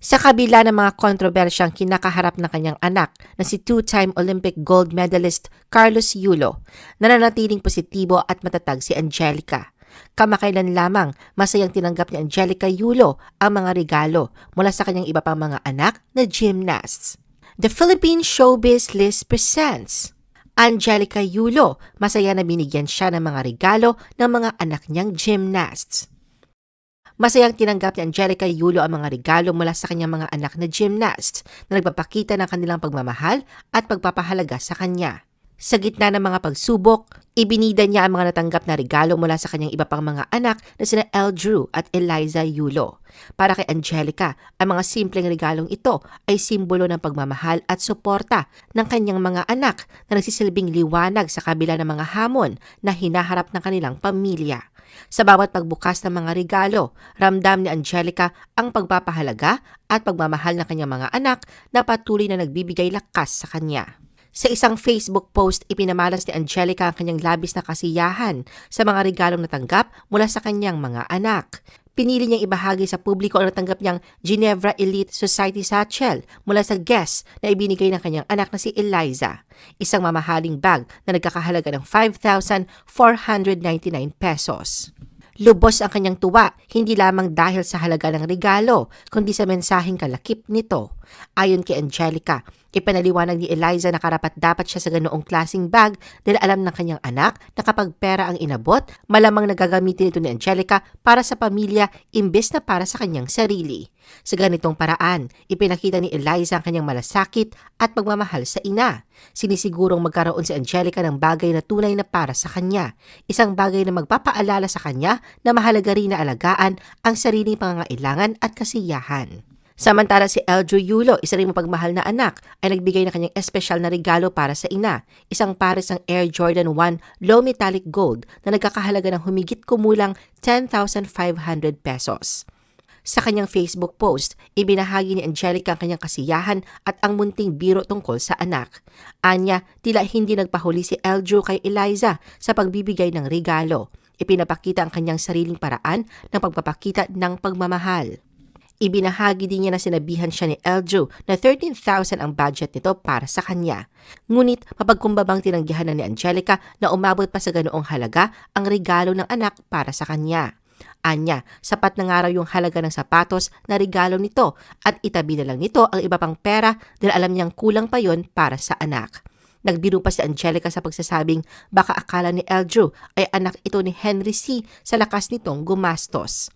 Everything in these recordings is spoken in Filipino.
Sa kabila ng mga kontrobersyang kinakaharap ng kanyang anak na si two-time Olympic gold medalist Carlos Yulo, nananatiling positibo at matatag si Angelica. Kamakailan lamang, masayang tinanggap ni Angelica Yulo ang mga regalo mula sa kanyang iba pang mga anak na gymnasts. The Philippine Showbiz List presents Angelica Yulo, masaya na binigyan siya ng mga regalo ng mga anak niyang gymnasts. Masayang tinanggap ni Angelica Yulo ang mga regalo mula sa kanyang mga anak na gymnasts na nagpapakita ng kanilang pagmamahal at pagpapahalaga sa kanya. Sa gitna ng mga pagsubok, ibinida niya ang mga natanggap na regalo mula sa kanyang iba pang mga anak na sina Eldrew at Eliza Yulo. Para kay Angelica, ang mga simpleng regalong ito ay simbolo ng pagmamahal at suporta ng kanyang mga anak na nagsisilbing liwanag sa kabila ng mga hamon na hinaharap ng kanilang pamilya. Sa bawat pagbukas ng mga regalo, ramdam ni Angelica ang pagpapahalaga at pagmamahal ng kanyang mga anak na patuloy na nagbibigay lakas sa kanya. Sa isang Facebook post, ipinamalas ni Angelica ang kanyang labis na kasiyahan sa mga regalong natanggap mula sa kanyang mga anak. Pinili niyang ibahagi sa publiko ang natanggap niyang Ginevra Elite Society Satchel mula sa guest na ibinigay ng kanyang anak na si Eliza. Isang mamahaling bag na nagkakahalaga ng 5,499 pesos. Lubos ang kanyang tuwa, hindi lamang dahil sa halaga ng regalo, kundi sa mensaheng kalakip nito. Ayon kay Angelica, ipanaliwanag ni Eliza na karapat dapat siya sa ganoong klasing bag dahil alam ng kanyang anak na kapag pera ang inabot, malamang nagagamitin ito ni Angelica para sa pamilya imbes na para sa kanyang sarili. Sa ganitong paraan, ipinakita ni Eliza ang kanyang malasakit at pagmamahal sa ina. Sinisigurong magkaroon si Angelica ng bagay na tunay na para sa kanya. Isang bagay na magpapaalala sa kanya na mahalaga rin na alagaan ang sariling pangangailangan at kasiyahan. Samantala si Eldrew Yulo, isa rin mapagmahal na anak, ay nagbigay ng kanyang espesyal na regalo para sa ina. Isang pares ng Air Jordan 1 Low Metallic Gold na nagkakahalaga ng humigit kumulang 10,500 pesos. Sa kanyang Facebook post, ibinahagi ni Angelica ang kanyang kasiyahan at ang munting biro tungkol sa anak. Anya, tila hindi nagpahuli si Eldrew kay Eliza sa pagbibigay ng regalo. Ipinapakita ang kanyang sariling paraan ng pagpapakita ng pagmamahal. Ibinahagi din niya na sinabihan siya ni Eldrew na 13,000 ang budget nito para sa kanya. Ngunit mapagkumbabang tinanggihan na ni Angelica na umabot pa sa ganoong halaga ang regalo ng anak para sa kanya. Anya, sapat na nga raw yung halaga ng sapatos na regalo nito at itabi na lang nito ang iba pang pera dahil alam niyang kulang pa yon para sa anak. Nagbiro pa si Angelica sa pagsasabing baka akala ni Eldrew ay anak ito ni Henry C. sa lakas nitong gumastos.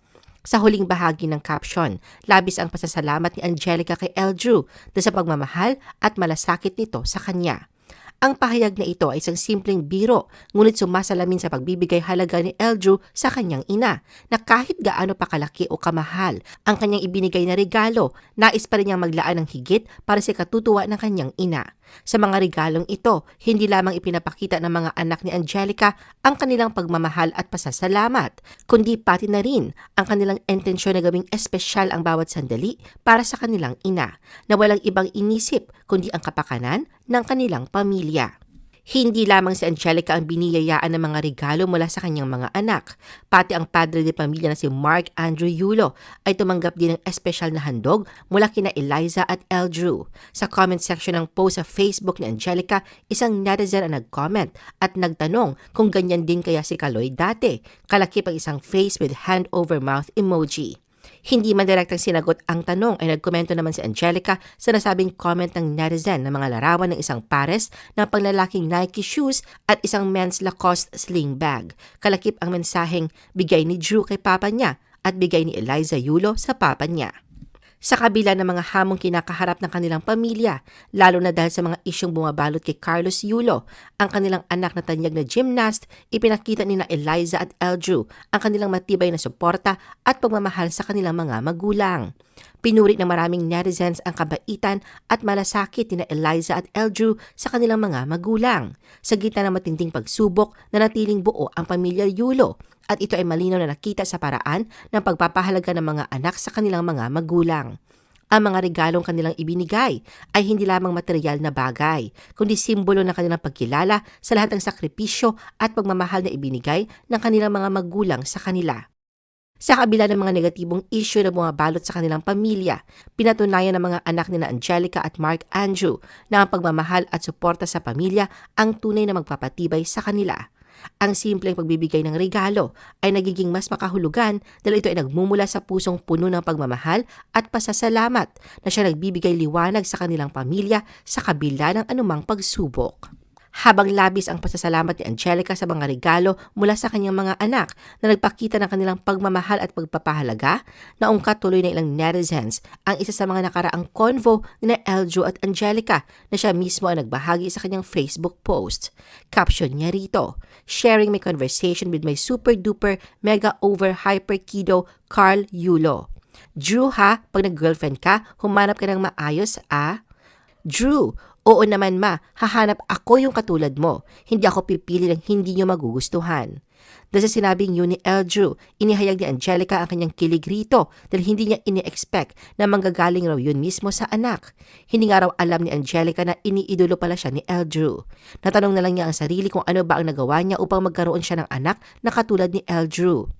Sa huling bahagi ng caption, labis ang pasasalamat ni Angelica kay Eldrew dahil sa pagmamahal at malasakit nito sa kanya. Ang pahayag na ito ay isang simpleng biro, ngunit sumasalamin sa pagbibigay halaga ni Eldrew sa kanyang ina, na kahit gaano pa kalaki o kamahal ang kanyang ibinigay na regalo, nais pa rin niyang maglaan ng higit para sa katutuwa ng kanyang ina. Sa mga regalong ito, hindi lamang ipinapakita ng mga anak ni Angelica ang kanilang pagmamahal at pasasalamat, kundi pati na rin ang kanilang intensyon na gawing espesyal ang bawat sandali para sa kanilang ina, na walang ibang inisip kundi ang kapakanan ng kanilang pamilya. Hindi lamang si Angelica ang biniyayaan ng mga regalo mula sa kanyang mga anak. Pati ang padre de pamilya na si Mark Andrew Yulo ay tumanggap din ng espesyal na handog mula kina Eliza at Eldrew. Sa comment section ng post sa Facebook ni Angelica, isang netizen ang nag-comment at nagtanong kung ganyan din kaya si Kaloy dati. Kalakip ang isang face with hand over mouth emoji. Hindi man direktang sinagot ang tanong ay nagkomento naman si Angelica sa nasabing comment ng netizen na mga larawan ng isang pares ng panglalaking Nike shoes at isang men's Lacoste sling bag. Kalakip ang mensaheng bigay ni Drew kay papa niya at bigay ni Eliza Yulo sa papa niya sa kabila ng mga hamong kinakaharap ng kanilang pamilya, lalo na dahil sa mga isyong bumabalot kay Carlos Yulo, ang kanilang anak na tanyag na gymnast, ipinakita ni na Eliza at Eldrew ang kanilang matibay na suporta at pagmamahal sa kanilang mga magulang. Pinuri ng maraming netizens ang kabaitan at malasakit ni Eliza at Eldrew sa kanilang mga magulang. Sa gitna ng matinding pagsubok na natiling buo ang pamilya Yulo at ito ay malinaw na nakita sa paraan ng pagpapahalaga ng mga anak sa kanilang mga magulang. Ang mga regalong kanilang ibinigay ay hindi lamang material na bagay, kundi simbolo ng kanilang pagkilala sa lahat ng sakripisyo at pagmamahal na ibinigay ng kanilang mga magulang sa kanila. Sa kabila ng mga negatibong issue na bumabalot sa kanilang pamilya, pinatunayan ng mga anak ni na Angelica at Mark Andrew na ang pagmamahal at suporta sa pamilya ang tunay na magpapatibay sa kanila. Ang simpleng pagbibigay ng regalo ay nagiging mas makahulugan dahil ito ay nagmumula sa pusong puno ng pagmamahal at pasasalamat na siya nagbibigay liwanag sa kanilang pamilya sa kabila ng anumang pagsubok. Habang labis ang pasasalamat ni Angelica sa mga regalo mula sa kanyang mga anak na nagpakita ng kanilang pagmamahal at pagpapahalaga, naungkat tuloy ng ilang netizens ang isa sa mga nakaraang convo ni na Eldrew at Angelica na siya mismo ang nagbahagi sa kanyang Facebook post. Caption niya rito, Sharing my conversation with my super duper mega over hyper kiddo Carl Yulo. Drew ha, pag nag-girlfriend ka, humanap ka ng maayos ah. Drew, oo naman ma, hahanap ako yung katulad mo. Hindi ako pipili ng hindi nyo magugustuhan. Dahil sa sinabing yun ni El Drew, inihayag ni Angelica ang kanyang kilig rito dahil hindi niya ini-expect na manggagaling raw yun mismo sa anak. Hindi nga raw alam ni Angelica na iniidolo pala siya ni El Drew. Natanong na lang niya ang sarili kung ano ba ang nagawa niya upang magkaroon siya ng anak na katulad ni El Drew.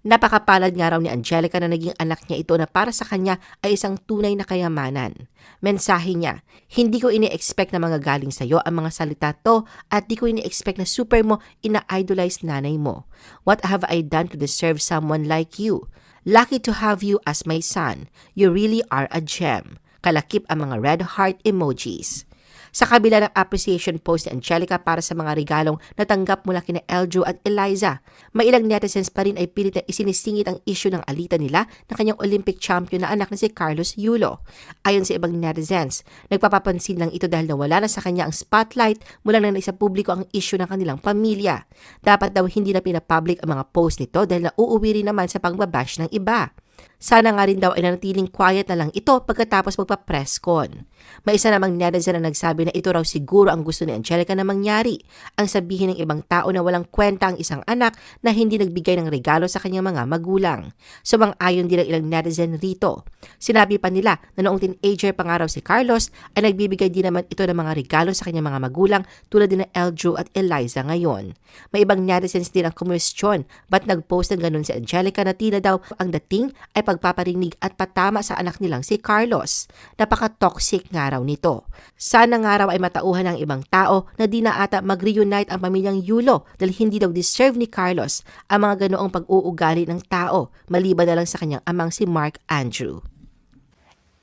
Napakapalad nga raw ni Angelica na naging anak niya ito na para sa kanya ay isang tunay na kayamanan. Mensahe niya, hindi ko ini-expect na mga galing sa iyo ang mga salita to at di ko ini-expect na super mo ina-idolize nanay mo. What have I done to deserve someone like you? Lucky to have you as my son. You really are a gem. Kalakip ang mga red heart emojis. Sa kabila ng appreciation post ni Angelica para sa mga regalong natanggap mula kina Eldrew at Eliza, may ilang netizens pa rin ay pilit na isinisingit ang issue ng alita nila ng kanyang Olympic champion na anak na si Carlos Yulo. Ayon sa ibang netizens, nagpapapansin lang ito dahil nawala na sa kanya ang spotlight mula nang isa publiko ang issue ng kanilang pamilya. Dapat daw hindi na pinapublic ang mga post nito dahil nauuwi rin naman sa pangbabash ng iba. Sana nga rin daw ay nanatiling quiet na lang ito pagkatapos magpa-press con. May isa namang netizen na nagsabi na ito raw siguro ang gusto ni Angelica na mangyari, ang sabihin ng ibang tao na walang kwenta ang isang anak na hindi nagbigay ng regalo sa kanyang mga magulang. Sumang-ayon din ang ilang netizen rito. Sinabi pa nila na noong teenager pa raw si Carlos ay nagbibigay din naman ito ng mga regalo sa kanyang mga magulang tulad din ng Eldrew at Eliza ngayon. May ibang netizens din ang kumwestiyon ba't nag-post ng ganun si Angelica na tila daw ang dating ay pagpaparinig at patama sa anak nilang si Carlos. Napaka-toxic nga raw nito. Sana nga raw ay matauhan ng ibang tao na di na ata mag-reunite ang pamilyang Yulo dahil hindi daw deserve ni Carlos ang mga ganoong pag-uugali ng tao maliban na lang sa kanyang amang si Mark Andrew.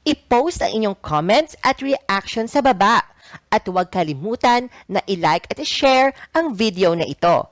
I-post ang inyong comments at reaction sa baba. At huwag kalimutan na i-like at i-share ang video na ito.